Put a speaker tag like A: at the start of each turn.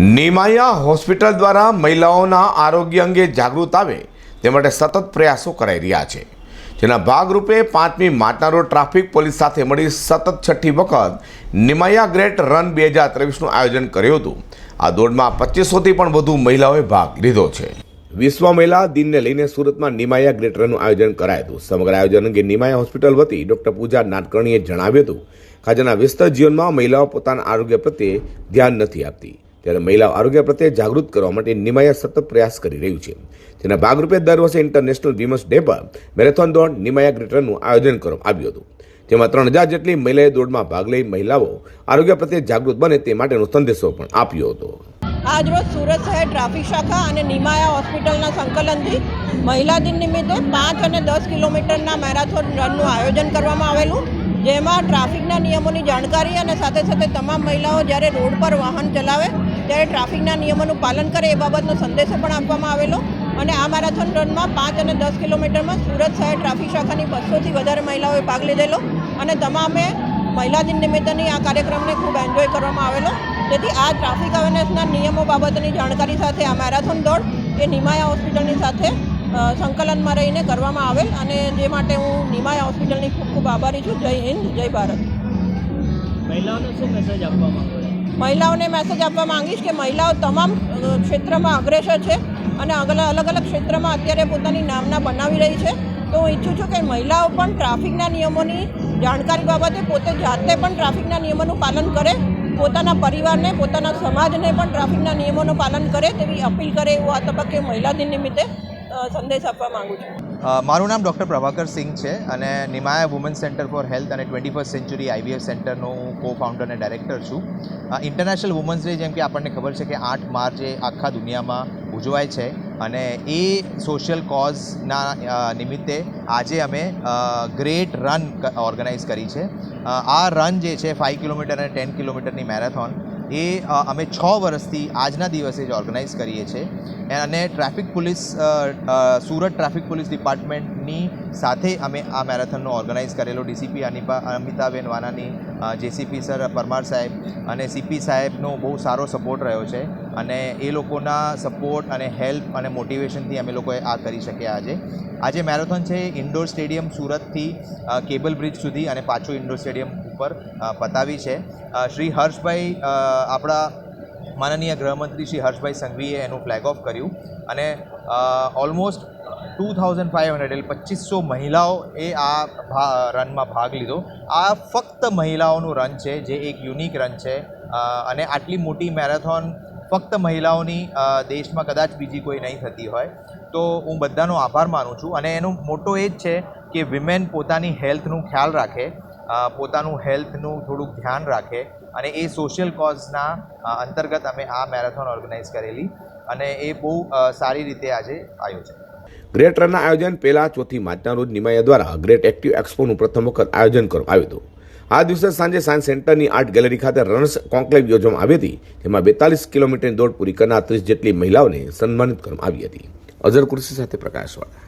A: નિમાયા hospital દ્વારા મહિલાઓના આરોગ્ય અંગે જાગૃત આવે તે માટે સતત પ્રયાસો કરાઈ રહ્યા છે. જેના ભાગરૂપે પાંચમી માર્ચના રોડ ટ્રાફિક પોલીસ સાથે મળી સતત છઠ્ઠી વખત નિમાયા ગ્રેટ રન બે હજાર ત્રેવીસનું આયોજન કર્યું હતું. આ દોડમાં પચીસોથી પણ વધુ મહિલાઓએ ભાગ લીધો છે. વિશ્વ મહિલા દિનને લઈને સુરતમાં નિમાયા ગ્રેટ રનનું આયોજન કરાયું હતું. સમગ્ર આયોજન અંગે નિમાયા હોસ્પિટલ વતી ડોક્ટર પૂજા નાટકર્ણીએ જણાવ્યું હતું ખાજાના વ્યસ્ત જીવનમાં મહિલાઓ પોતાના આરોગ્ય પ્રત્યે ધ્યાન નથી આપતી. ત્યારે મહિલાઓ આરોગ્ય પ્રત્યે જાગૃત કરવા માટે નિમાયા સતત પ્રયાસ કરી રહ્યું છે. જેના ભાગરૂપે દર વર્ષે ઇન્ટરનેશનલ વિમન્સ ડે પર મેરેથોન દોડ નિમાયા ગ્રેટરનું આયોજન કરવામાં આવ્યું હતું. જેમાં ત્રણ હજાર જેટલી મહિલાએ દોડમાં ભાગ લઈ મહિલાઓ આરોગ્ય પ્રત્યે જાગૃત બને તે માટેનો સંદેશો પણ આપ્યો હતો.
B: આજરોજ સુરત શહેર ટ્રાફિક શાખા અને નિમાયા હોસ્પિટલના સંકલનથી મહિલા દિન નિમિત્તે પાંચ અને દસ કિલોમીટરના મેરાથોન રનનું આયોજન કરવામાં આવેલું. જેમાં ટ્રાફિકના નિયમોની જાણકારી અને સાથે સાથે તમામ મહિલાઓ જ્યારે રોડ પર વાહન ચલાવે ત્યારે ટ્રાફિકના નિયમોનું પાલન કરે એ બાબતનો સંદેશો પણ આપવામાં આવેલો. અને આ મેરેથોન રનમાં પાંચ અને દસ કિલોમીટરમાં સુરત શહેર ટ્રાફિક શાખાની બસોથી વધારે મહિલાઓએ ભાગ લીધેલો. અને તમામે મહિલા દિન નિમિત્તની આ કાર્યક્રમને ખૂબ એન્જોય કરવામાં આવેલો. જેથી આ ટ્રાફિક અવેરનેસના નિયમો બાબતની જાણકારી સાથે આ મેરેથોન દોડ એ નિમાયા હોસ્પિટલની સાથે સંકલનમાં રહીને કરવામાં આવેલ. અને જે માટે હું નિમાયા હોસ્પિટલની ખૂબ ખૂબ આભારી છું. જય હિન્દ, જય ભારત.
C: મહિલાઓને મેસેજ આપવા
B: મેસેજ આપવા માંગીશ કે મહિલાઓ તમામ ક્ષેત્રમાં અગ્રેસર છે અને અલગ અલગ ક્ષેત્રમાં અત્યારે પોતાની નામના બનાવી રહી છે. તો હું ઈચ્છું છું કે મહિલાઓ પણ ટ્રાફિકના નિયમોની જાણકારી બાબતે પોતે જાતે પણ ટ્રાફિકના નિયમોનું પાલન કરે, પોતાના પરિવારને, પોતાના સમાજને પણ ટ્રાફિકના નિયમોનું પાલન કરે તેવી અપીલ કરે એવું આ તબક્કે મહિલા દિન નિમિત્તે સંદેશ આપવા માંગુ છું.
D: મારું નામ ડૉક્ટર પ્રભાકર સિંઘ છે અને Nimaya woman centre for health અને ટ્વેન્ટી ફર્સ્ટ સેન્ચુરી આઈવીએફ સેન્ટરનો હું કો ફાઉન્ડર અને ડાયરેક્ટર છું. ઇન્ટરનેશનલ વુમન્સ ડે જેમ કે આપણને ખબર છે કે આઠ માર્ચે આખા દુનિયામાં ઉજવાય છે અને એ સોશિયલ કોઝના નિમિત્તે આજે અમે ગ્રેટ રન ઓર્ગેનાઇઝ કરી છે. આ રન જે છે ફાઇવ કિલોમીટર અને ટેન કિલોમીટરની મેરેથોન એ અમે છ વર્ષથી આજના દિવસે જ ઓર્ગેનાઇઝ કરીએ છીએ. અને traffic police Surat traffic police ડિપાર્ટમેન્ટની સાથે અમે આ મેરેથોનનો ઓર્ગેનાઇઝ કરેલો. ડીસીપી અનિપા અમિતાબેન વાનાની જેસીપી સર પરમાર સાહેબ અને સીપી સાહેબનો બહુ સારો સપોર્ટ રહ્યો છે અને એ લોકોના સપોર્ટ અને હેલ્પ અને મોટિવેશનથી અમે લોકોએ આ કરી શક્યા આજે. આજે મેરેથોન છે ઇન્ડોર સ્ટેડિયમ સુરતથી કેબલ બ્રિજ સુધી અને પાછું ઇન્ડોર સ્ટેડિયમ ઉપર પતાવી છે. શ્રી હર્ષભાઈ આપણા માનનીય ગૃહમંત્રી શ્રી હર્ષભાઈ સંઘવીએ એનું ફ્લેગ ઓફ કર્યું અને almost two thousand five hundred એટલે પચીસો મહિલાઓ એ આ રનમાં ભાગ લીધો. આ ફક્ત મહિલાઓનું રન છે, જે એક યુનિક રન છે. અને આટલી મોટી મેરેથોન ફક્ત મહિલાઓની દેશમાં કદાચ બીજી કોઈ નહીં થતી હોય. તો હું બધાનો આભાર માનું છું. અને એનો મોટો એ જ છે કે વિમેન પોતાની હેલ્થનું ખ્યાલ રાખે પોતાનું હેલ્થનું થોડુંક ધ્યાન રાખે, અને એ સોશિયલ કોઝના અંતર્ગત અમે આ મેરેથોન ઓર્ગેનાઇઝ કરેલી. અને એ બહુ સારી રીતે આજે છે
A: ગ્રેટ રનના આયોજન પહેલા ચોથી માર્ચના રોજ નિમાયા દ્વારા ગ્રેટ એક્ટિવ એક્સપોનું પ્રથમ વખત આયોજન કરવામાં આવ્યું હતું. આ દિવસે સાંજે સાયન્સ સેન્ટરની આર્ટ ગેલેરી ખાતે રનર્સ કોન્ક્લેવ યોજવામાં આવી હતી, જેમાં બેતાલીસ કિલોમીટરની દોડ પૂરી કરનાર ત્રીસ જેટલી મહિલાઓને સન્માનિત કરવામાં આવી હતી. અઝર કુર્સી સાથે પ્રકાશવાળા.